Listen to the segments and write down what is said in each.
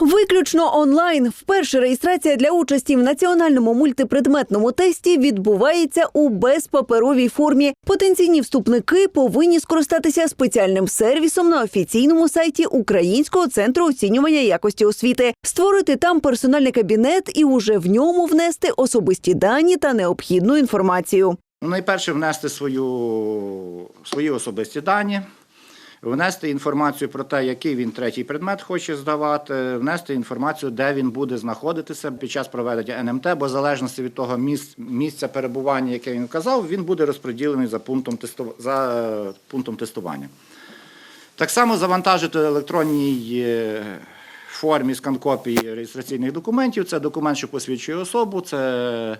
Виключно онлайн. Вперше реєстрація для участі в національному мультипредметному тесті відбувається у безпаперовій формі. Потенційні вступники повинні скористатися спеціальним сервісом на офіційному сайті Українського центру оцінювання якості освіти, створити там персональний кабінет і уже в ньому внести особисті дані та необхідну інформацію. Ну, найперше внести свою, свої особисті дані, внести інформацію про те, який він третій предмет хоче здавати, внести інформацію, де він буде знаходитися під час проведення НМТ, бо в залежності від того місця перебування, яке він вказав, він буде розподілений за пунктом, тесту, за е, пунктом тестування. Так само завантажити електронній е, формі скан-копії реєстраційних документів. Це документ, що посвідчує особу. Це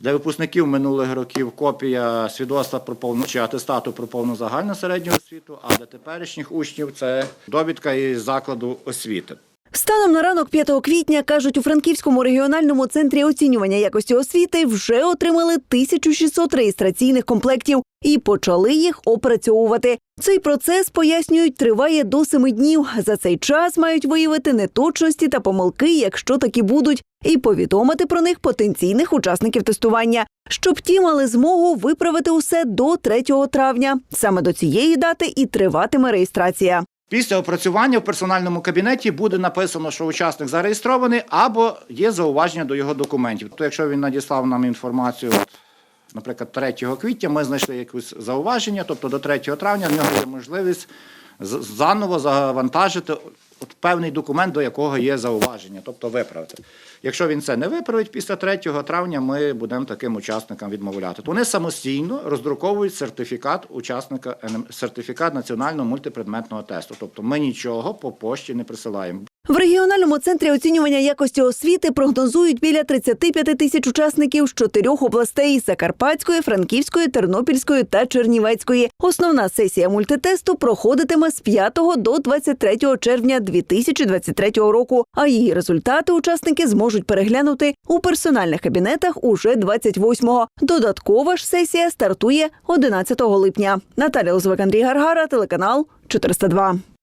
для випускників минулих років копія свідоцтва про повну чи атестату про повну загальну середню освіту, а для теперішніх учнів це довідка із закладу освіти. Станом на ранок 5 квітня кажуть у Франківському регіональному центрі оцінювання якості освіти вже отримали 1600 реєстраційних комплектів і почали їх опрацьовувати. Цей процес пояснюють, триває до семи днів. За цей час мають виявити неточності та помилки, якщо такі будуть, і повідомити про них потенційних учасників тестування, щоб ті мали змогу виправити усе до 3 травня. Саме до цієї дати і триватиме реєстрація. Після опрацювання в персональному кабінеті буде написано, що учасник зареєстрований або є зауваження до його документів. То якщо він надіслав нам інформацію, наприклад, 3 квітня, ми знайшли якусь зауваження, тобто до 3 травня в нього є можливість заново завантажити от певний документ, до якого є зауваження, тобто виправити. Якщо він це не виправить після 3 травня, ми будемо таким учасникам відмовляти. То вони самостійно роздруковують сертифікат учасника сертифікат національного мультипредметного тесту. Тобто ми нічого по пошті не присилаємо. В регіональному центрі оцінювання якості освіти прогнозують біля 35 тисяч учасників з чотирьох областей: Закарпатської, Франківської, Тернопільської та Чернівецької. Основна сесія мультитесту проходитиме з 5 до 23 червня 2023 року. А її результати учасники зможуть переглянути у персональних кабінетах уже 28-го. Додаткова ж сесія стартує 11 липня. Наталя Лозвик, Андрій Гаргара, телеканал 402.